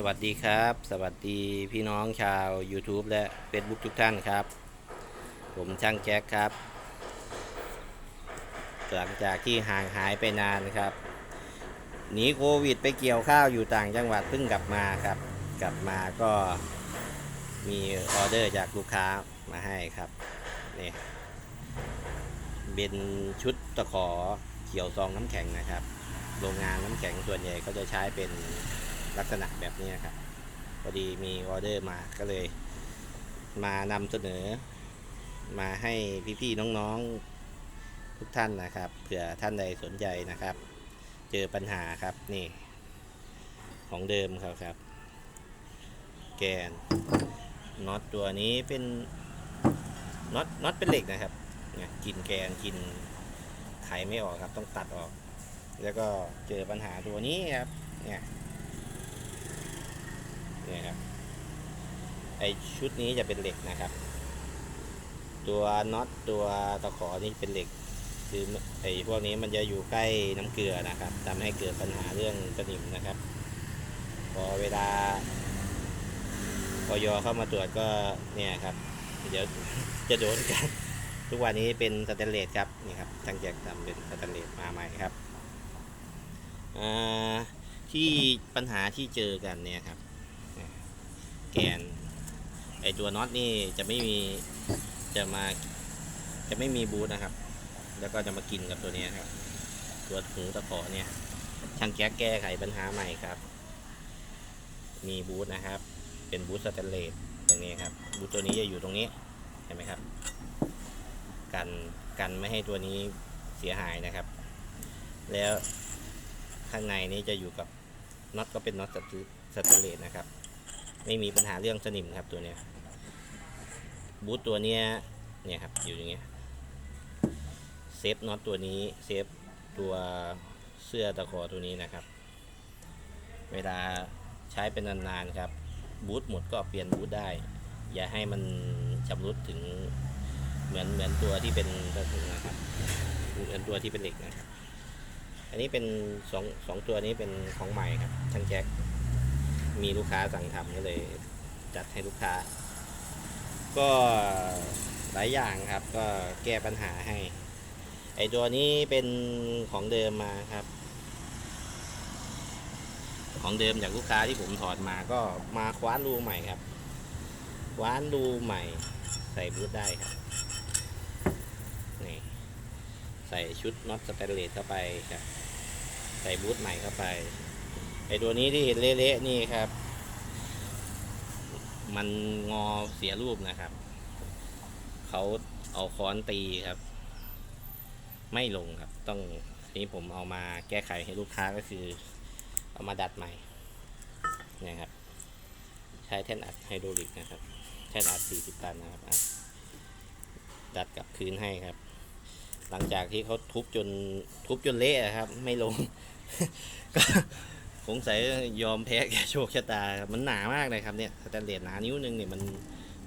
สวัสดีครับ สวัสดีพี่น้องชาว YouTube และ Facebook ทุกท่านครับ ผมช่างแจ็คครับ หลังจากที่ห่างหายไปนานครับหนีโควิดไปเกี่ยวข้าวอยู่ต่างจังหวัดเพิ่งกลับมาครับ กลับมาก็มีออเดอร์จากลูกค้ามาให้ครับนี่เป็นชุดตะขอเขียวซองน้ำแข็งนะครับ โรงงานน้ำแข็งส่วนใหญ่ก็จะใช้เป็น ลักษณะแบบนี้ครับพอดีมีออเดอร์มาก็เลย มานำเสนอ มาให้พี่ๆน้องๆทุกท่านนะครับเผื่อท่านใดสนใจนะครับ เจอปัญหาครับนี่ ของเดิมครับครับ แกนน็อตตัวนี้เป็นน็อตน็อตเป็นเหล็กนะครับเนี่ยกินแกนกินไขไม่ออกครับ ต้องตัดออก แล้วก็เจอปัญหาตัวนี้ครับเนี่ย นี่ยครับไอชุดนี้จะเป็นเหล็กนะครับ ตัวน็อตตัวตะขอนี่เป็นเหล็ก คือไอพวกนี้มันจะอยู่ใกล้น้ำเกลือนะครับทำให้เกิดปัญหาเรื่องสนิมนะครับ พอเวลาพอยอเข้ามาตรวจก็เนี่ยครับ เดี๋ยวจะโดนกัน ทุกวันนี้เป็นสแตนเลสครับนี่ครับช่างแจกทำเป็นสแตนเลสมาใหม่ครับที่ปัญหาที่เจอกันเนี่ยครับ แกนไอตัวน็อตนี่จะไม่มีจะมาจะไม่มีบูทนะครับ แล้วก็จะมากินกับตัวนี้ครับ ตัวหูตะขอเนี่ย ช่างแก๊กแก้ไขปัญหาใหม่ครับ มีบูทนะครับ เป็นบูทสแตนเลสตรงนี้ครับ บูทตัวนี้จะอยู่ตรงนี้เห็นไหมครับ กันกันไม่ให้ตัวนี้เสียหายนะครับ แล้วข้างในนี้จะอยู่กับน็อตก็เป็นน็อตสแตนเลสนะครับ ไม่มีปัญหาเรื่องสนิมครับตัวเนี้ยบูทตัวเนี้ยเนี่ยครับอยู่อย่างเงี้ยเซฟน็อตตัวนี้เซฟตัวเสื้อตะขอตัวนี้นะครับ เวลาใช้เป็นนานๆครับบูทหมดก็เปลี่ยนบูทได้ อย่าให้มันชำรุดถึงเหมือนเหมือนตัวที่เป็นนะครับเหมือนตัวที่เป็นเหล็กนะครับอันนี้เป็นสองสองตัวนี้เป็นของใหม่ครับช่างแจ็ค มีลูกค้าสั่งทำก็เลยจัดให้ลูกค้า ก็หลายอย่างครับ ก็แก้ปัญหาให้ ไอตัวนี้เป็นของเดิมมาครับ ของเดิมจากลูกค้าที่ผมถอดมาก็มาคว้านรูใหม่ครับคว้านรูใหม่ใส่บูทได้ครับนี่ใส่ชุดน็อตสแตนเลสเข้าไปครับ ใส่บูทใหม่เข้าไป ไอตัวนี้ที่เห็นเละๆนี่ครับ มันงอเสียรูปนะครับ เขาเอาค้อนตีครับ ไม่ลงครับ ต้องนี้ผมเอามาแก้ไขให้ลูกค้าก็คือ เอามาดัดใหม่เนี่ยครับ ใช้แท่นอัดไฮดรอลิกนะครับ แท่นอัด 40 ตันนะครับอัดดัดกับคืนให้ครับ หลังจากที่เขาทุบจนทุบจนเละครับ ไม่ลงก็ สงสัยยอมแพ้แกโชคชะตา มันหนามากเลยครับเนี่ยสแตนเลสหนานิ้วนึงเนี่ยมัน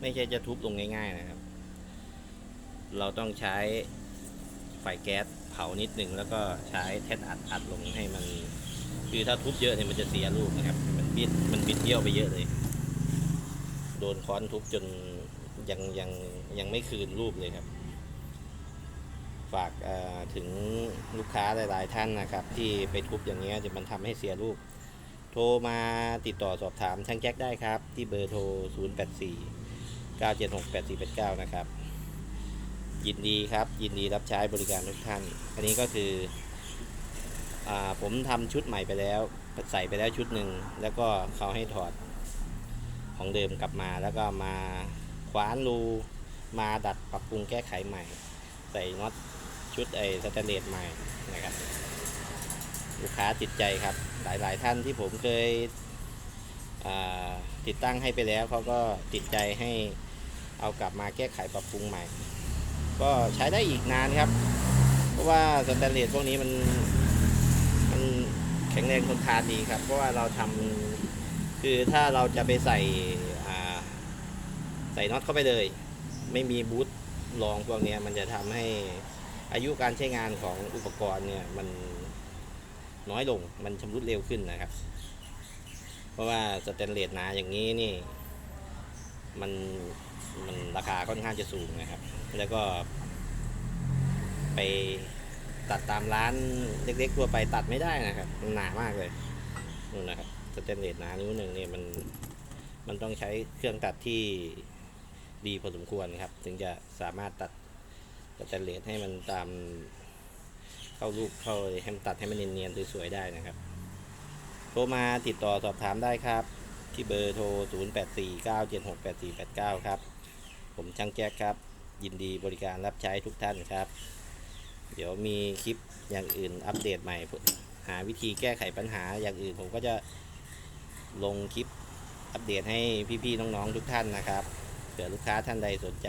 ไม่ใช่จะทุบลงง่าย ๆนะครับ เราต้องใช้ไฟแก๊สเผานิดนึงแล้วก็ใช้แท่นอัดอัดลงให้มัน คือถ้าทุบเยอะเนี่ยมันจะเสียรูปนะครับ มันบิดมันบิดเบี้ยวไปเยอะเลย โดนค้อนทุบจนยังยังยังไม่คืนรูปเลยครับ ฝากถึงลูกค้าหลาย ๆ ท่านนะครับ ที่ไปทุบอย่างเงี้ยจะมันทำให้เสียรูป โทรมาติดต่อสอบถามช่างแจ็คได้ครับ ที่เบอร์โทร 0 8 4 9 7 6 8 4 8 9 นะครับ ยินดีครับ ยินดีรับใช้บริการทุกท่าน อันนี้ก็คืออผมทำชุดใหม่ไปแล้วใส่ไปแล้วชุดหนึ่งแล้วก็เขาให้ถอดของเดิมกลับมาแล้วก็มาคว้านรูมาดัดปรับปรุงแก้ไขใหม่ ใส่น็อต ชุดไอสแตนเลสใหม่นะครับ ลูกค้าติดใจครับ หลายๆท่านที่ผมเคยติดตั้งให้ไปแล้วเขาก็ติดใจให้เอากลับมาแก้ไขปรับปรุงใหม่ ก็ใช้ได้อีกนานครับ เพราะว่าสแตนเลสพวกนี้มันมันแข็งแรงทนทานดีครับ เพราะว่าเราทำคือถ้าเราจะไปใส่ใส่น็อตเข้าไปเลย ไม่มีบูทรองพวกนี้มันจะทำให้ อายุการใช้งานของอุปกรณ์เนี่ยมันน้อยลงมันชำรุดเร็วขึ้นนะครับ เพราะว่าสแตนเลสหนาอย่างนี้นี่ มันมันราคาค่อนข้างจะสูงนะครับ แล้วก็ไปตัดตามร้านเล็กๆทั่วไปตัดไม่ได้นะครับ มันหนามากเลยนู่นนะครับสแตนเลสหนานิ้วหนึ่งเนี่ยมันมันต้องใช้เครื่องตัดที่ดีพอสมควรครับ ถึงจะสามารถตัด สแตนเลสให้มันตามเข้ารูปเข้าให้มันตัดให้มันเนียนๆสวยๆได้นะครับ โทรมาติดต่อสอบถามได้ครับ ที่เบอร์โทร 0849768489 ครับ ผมช่างแจ๊คครับ ยินดีบริการรับใช้ทุกท่านครับ เดี๋ยวมีคลิปอย่างอื่นอัปเดตใหม่ หาวิธีแก้ไขปัญหาอย่างอื่นผมก็จะลงคลิปอัปเดตให้พี่ๆน้องๆทุกท่านนะครับเผื่อลูกค้าท่านใดสนใจ